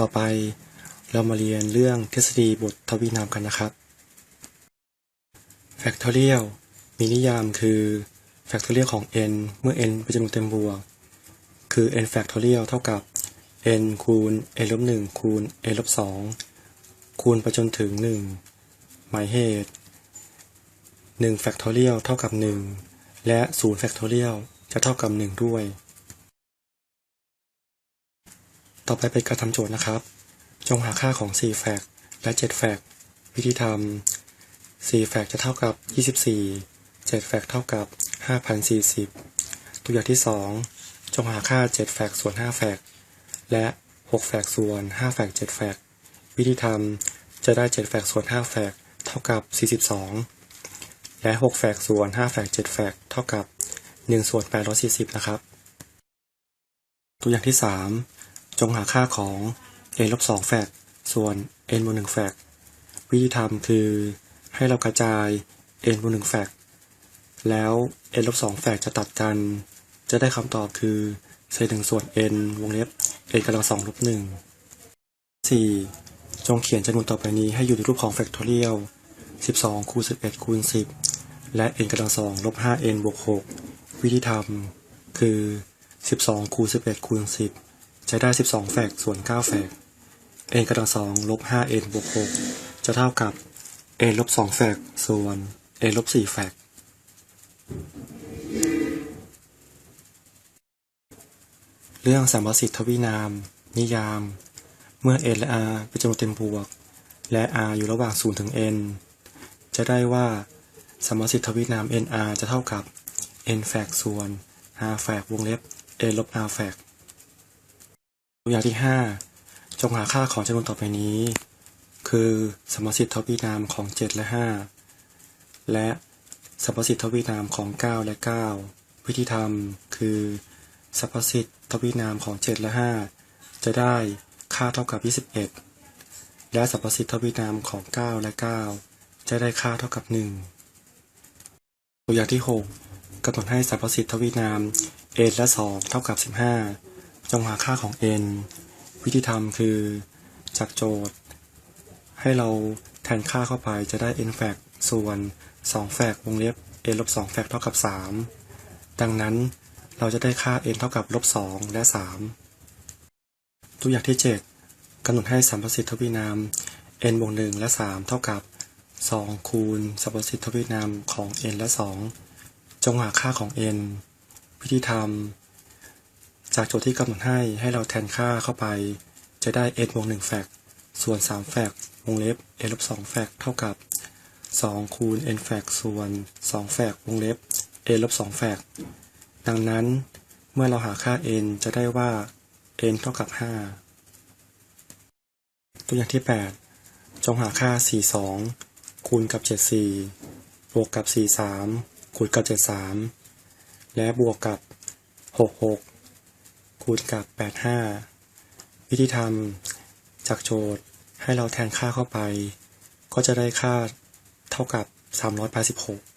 ต่อไปเรามาเรียนเรื่องทฤษฎีบททวีนามกันนะครับ factorial มีนิยามคือ factorial ของ n เมื่อ n เป็นจำนวนเต็มบวก คือ n factorial เท่ากับ n คูณ n ลบ1คูณ n ลบ2คูณไปจนถึง 1 หมายเหตุ 1 factorial เท่ากับ 1 และ 0 factorial จะเท่ากับ 1 ด้วย ต่อไปเป็นการทำโจทย์นะครับ จงหาค่าของ 4 แฟกและ7แฟกวิธีทำ4แฟกจะเท่ากับ 24 7แฟกเท่ากับ 5,040 ตัวอย่างที่ 2 จงหาค่า 7 แฟกส่วน 5 แฟกและ6แฟกส่วน 5 แฟก7แฟกวิธีทำจะได้ 7 แฟกส่วน 5 แฟกเท่ากับ 42 และ 6 แฟกส่วน 5 แฟก7แฟกเท่ากับ1ส่วน840 นะครับ ตัวอย่างที่ 3 จงหาค่าของ n ลบ2แฟกส่วน n บวก1แฟกวิธีทำคือให้เรากระจาย n บวก1แฟกแล้ว n ลบ2แฟกจะตัดกัน จะได้คำตอบคือเศษ1ส่วน n วงเล็บ n กำลัง2ลบ1 4จงเขียนจำนวนต่อไปนี้ให้อยู่ในรูปของแฟกทอเรียล12คูณ11คูณ10 และ n กำลัง2ลบ 5n บวก 6 วิธีทำคือ 12คูณ11คูณ10 จะได้ 12 แฟกส่วน 9 แฟก n กำลัง2ลบ 5n บวก 6 จะเท่ากับ n ลบ 2 แฟกส่วน n ลบ 4 แฟก เรื่องสามประสิทธิทวีนาม นิยาม เมื่อ n และ r เป็นจำนวนเต็มบวก และ r อยู่ระหว่าง 0 ถึง n จะได้ว่าสมประสิทธิทวีนาม nr จะเท่ากับ n แฟกส่วน r แฟกวงเล็บ n ลบ r แฟก ตัวอย่างที่ 5 จงหาค่าของจำนวนต่อไปนี้ คือสมประสิทธิ์ทวีนามของ 7 และ 5 และสมประสิทธิ์ทวีนามของ 9 และ 9 วิธีทำคือสรรพสิทธิ์ทวีนามของ 7 และ 5 จะได้ค่าเท่ากับ 21 และสรรพสิทธิ์ทวีนามของ 9 และ 9 จะได้ค่าเท่ากับ 1 ตัวอย่างที่ 6กำหนดให้สรรพสิทธิ์ทวีนาม n และ 2 เท่ากับ 15 จงหาค่าของ n วิธีทำคือจากโจทย์ ให้เราแทนค่าเข้าไปจะได้ n แฟกส่วน2แฟกวงเล็บ n ลบ2แฟกเท่ากับ 3 ดังนั้นเราจะได้ค่า n เท่ากับลบ2และ 3 ตัวอย่างที่ 7กำหนดให้สัมประสิทธิ์ทวีนาม n บวก1และ 3 เท่ากับ 2 คูณสัมประสิทธิ์ทวีนามของ n และ 2 จงหาค่าของ n วิธีทำ จากโจทย์ที่กำหนดให้ให้เราแทนค่าเข้าไป จะได้ n บวก1แฟกส่วน3แฟกวงเล็บ n ลบ2แฟกเท่ากับ 2 คูณ n แฟกส่วน2แฟกวงเล็บ n ลบ2แฟกดังนั้นเมื่อเราหาค่า n จะได้ว่า n เท่ากับ 5 ตัวอย่างที่ 8 จงหาค่า 42 คูณกับ 74 บวกกับ 43 คูณกับ 73 และบวกกับ 66 คูณกับ 85 วิธีทำจากโจทย์ให้เราแทนค่าเข้าไป ก็จะได้ค่าเท่ากับ 386